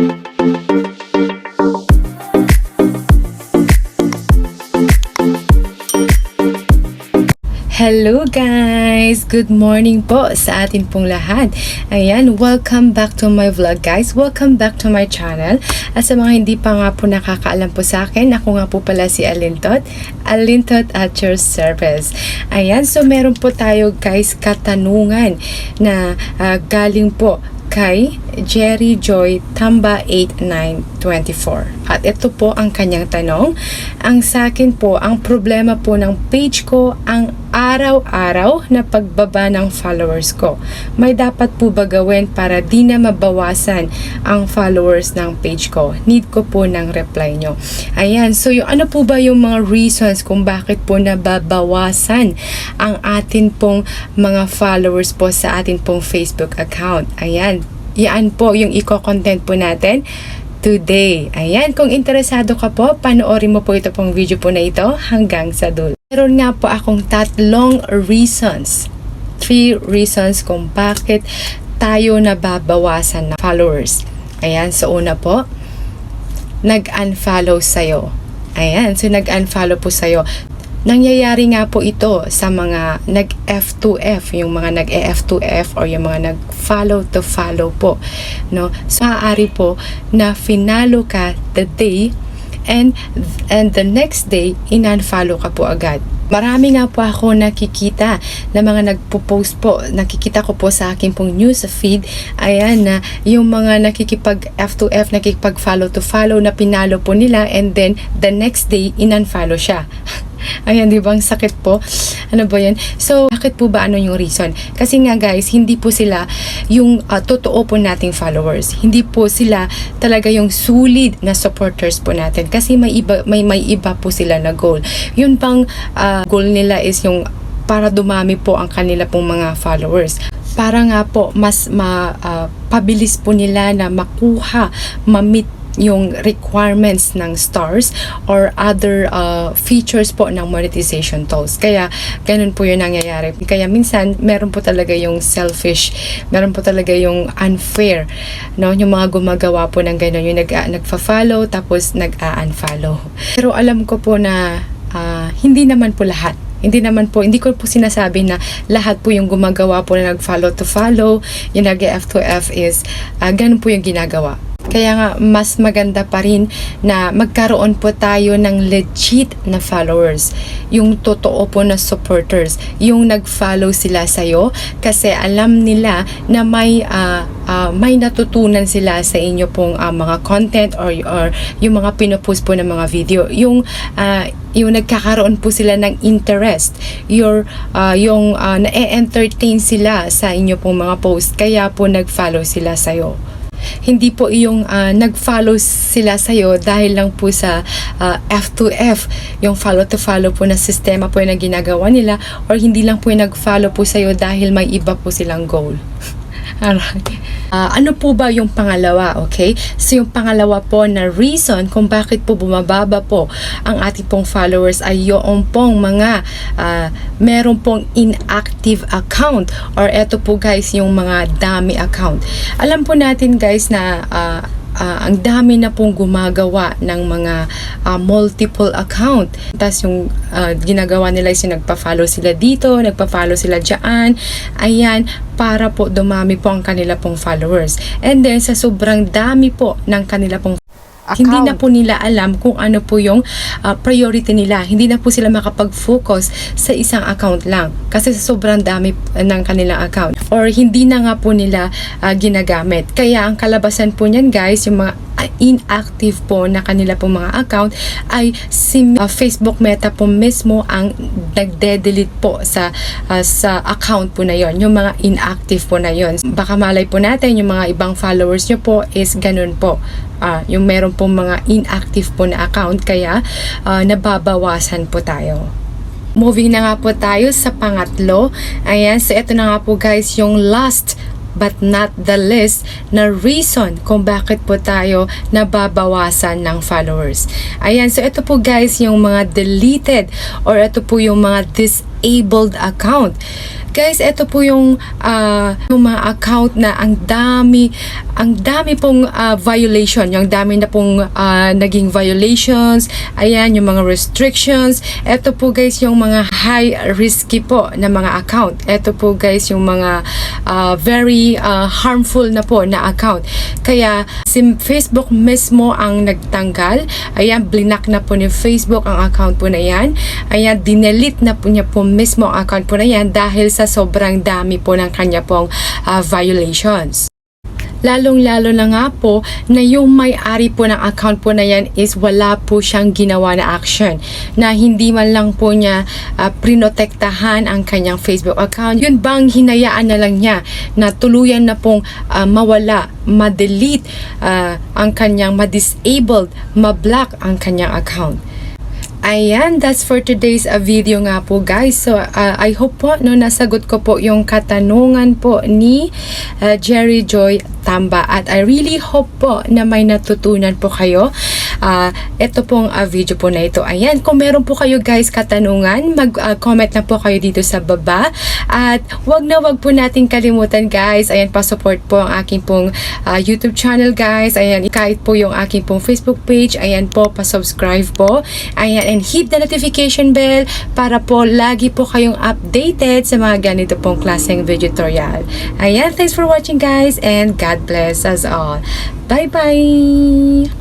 Hello guys! Good morning po sa atin pong lahat. Ayan, welcome back to my vlog guys. Welcome back to my channel. At sa mga hindi pa nga po nakakaalam po sa akin, ako nga po pala si Alintot. Alintot at your service. Ayan, so meron po tayo guys katanungan na ah, galing po kay Jerry Joy Tamba 8924. At ito po ang kanyang tanong. Ang sa akin po, ang problema po ng page ko ang araw-araw na pagbaba ng followers ko. May dapat po ba gawin para di na mabawasan ang followers ng page ko? Need ko po ng reply nyo. Ayan, so yung ano po ba yung mga reasons kung bakit po nababawasan ang atin pong mga followers po sa atin pong Facebook account? Ayan, yan po yung eco-content po natin today. Ayan, kung interesado ka po, panoorin mo po ito pong video po na ito hanggang sa dulo. Meron nga po akong tatlong reasons. Three reasons kung bakit tayo nababawasan ng followers. Ayan, so una po, nag-unfollow sa'yo. Ayan, so nag-unfollow po sa'yo. Nangyayari nga po ito sa mga nag-F2F, yung mga nag-F2F or yung mga nag-follow to follow po. No? So, maaari po na finalo ka the day and and the next day, in-unfollow ka po agad. Marami nga po ako nakikita na mga nagpo-post po, nakikita ko po sa akin pong news feed, ayan na yung mga nakikipag F2F, nakikipag follow to follow na pinalo po nila and then the next day, in-unfollow siya. Ayan, di ba? Ang sakit po. Ano ba yan? So, bakit po ba ano yung reason? Kasi nga guys, hindi po sila yung ah, totoo po nating followers. Hindi po sila talaga yung solid na supporters po natin. Kasi may iba, may, may iba po sila na goal. Yun pang ah, goal nila is yung para dumami po ang kanila pong mga followers para nga po mas ma, ah, pabilis po nila na makuha, ma-meet yung requirements ng stars or other uh, features po ng monetization tools. Kaya, ganun po yung nangyayari. Kaya minsan, meron po talaga yung selfish, meron po talaga yung unfair, no? Yung mga gumagawa po ng ganun, yung nag, nagfa-follow tapos nag-unfollow. Pero alam ko po na ah, hindi naman po lahat hindi naman po, hindi ko po sinasabi na lahat po yung gumagawa po na nag-follow to follow, yung nag-F2F is, ah, ganun po yung ginagawa. Kaya nga, mas maganda pa rin na magkaroon po tayo ng legit na followers. Yung totoo po na supporters. Yung nag-follow sila sa'yo kasi alam nila na may, ah, ah, may natutunan sila sa inyo pong ah, mga content or, or yung mga pinopost po ng mga video. Yung, ah, yung nagkakaroon po sila ng interest. Your, ah, yung ah, na-entertain sila sa inyo pong mga post. Kaya po nag-follow sila sa'yo hindi po yung ah, nag-follow sila sa'yo dahil lang po sa ah, F2F, yung follow to follow po na sistema po yung na ginagawa nila or hindi lang po yung nag-follow po sa'yo dahil may iba po silang goal. Alright. Ah, ano po ba yung pangalawa, okay? So yung pangalawa po na reason kung bakit po bumababa po ang ating pong followers ay yung pong mga ah, meron pong inactive account or eto po guys yung mga dami account. Alam po natin guys na ah, ah, ang dami na pong gumagawa ng mga ah, multiple account. Tapos yung ah, ginagawa nila is yung nagpa-follow sila dito, nagpa-follow sila dyan. Ayan, para po dumami po ang kanila pong followers. And then, sa sobrang dami po ng kanila pong hindi na po nila alam kung ano po yung ah, priority nila. Hindi na po sila makapag-focus sa isang account lang. Kasi sobrang dami ng kanilang account. Or hindi na nga po nila ah, ginagamit. Kaya ang kalabasan po niyan guys, yung mga inactive po na kanila pong mga account ay si ah, Facebook Meta po mismo ang nagde-delete po sa ah, sa account po na yon. Yung mga inactive po na yon. Baka malay po natin yung mga ibang followers nyo po is ganun po. Ah, yung meron pong mga inactive po na account kaya ah, nababawasan po tayo. Moving na nga po tayo sa pangatlo. Ayan, so ito na nga po guys yung last but not the least na reason kung bakit po tayo nababawasan ng followers. Ayan, so ito po guys yung mga deleted or ito po yung mga disabled account. Guys, ito po yung, ah, yung mga account na ang dami, ang dami pong ah, violation, yung dami na pong ah, naging violations, ayan, yung mga restrictions. Ito po guys, yung mga high risky po na mga account. Ito po guys, yung mga ah, very ah, harmful na po na account. Kaya si Facebook mismo ang nagtanggal. Ayan, blinak na po ni Facebook ang account po na yan. Ayan, dinelete na po niya po mismo ang account po na yan dahil sa sobrang dami po ng kanya pong ah, violations. Lalong-lalo na nga po na yung may-ari po ng account po na yan is wala po siyang ginawa na action na hindi man lang po niya ah, prinotektahan ang kanyang Facebook account. Yun bang hinayaan na lang niya na tuluyan na pong ah, mawala, ma-delete ah, ang kanyang ma-disabled, ma-block ang kanyang account. Ayan, that's for today's uh, video nga po guys. So, uh, I hope po no, nasagot ko po yung katanungan po ni uh, Jerry Joy Tamba. At I really hope po na may natutunan po kayo. Uh, ito pong uh, video po na ito. Ayan, kung meron po kayo guys katanungan, mag-comment na po kayo dito sa baba. At wag na wag po natin kalimutan guys. Ayan, pa-support po ang aking pong uh, YouTube channel guys. Ayan, kahit po yung aking pong Facebook page. Ayan po, pa-subscribe po. Ayan, and hit the notification bell para po lagi po kayong updated sa mga ganito pong klaseng video tutorial. Ayan, thanks for watching guys and God bless us all. Bye-bye!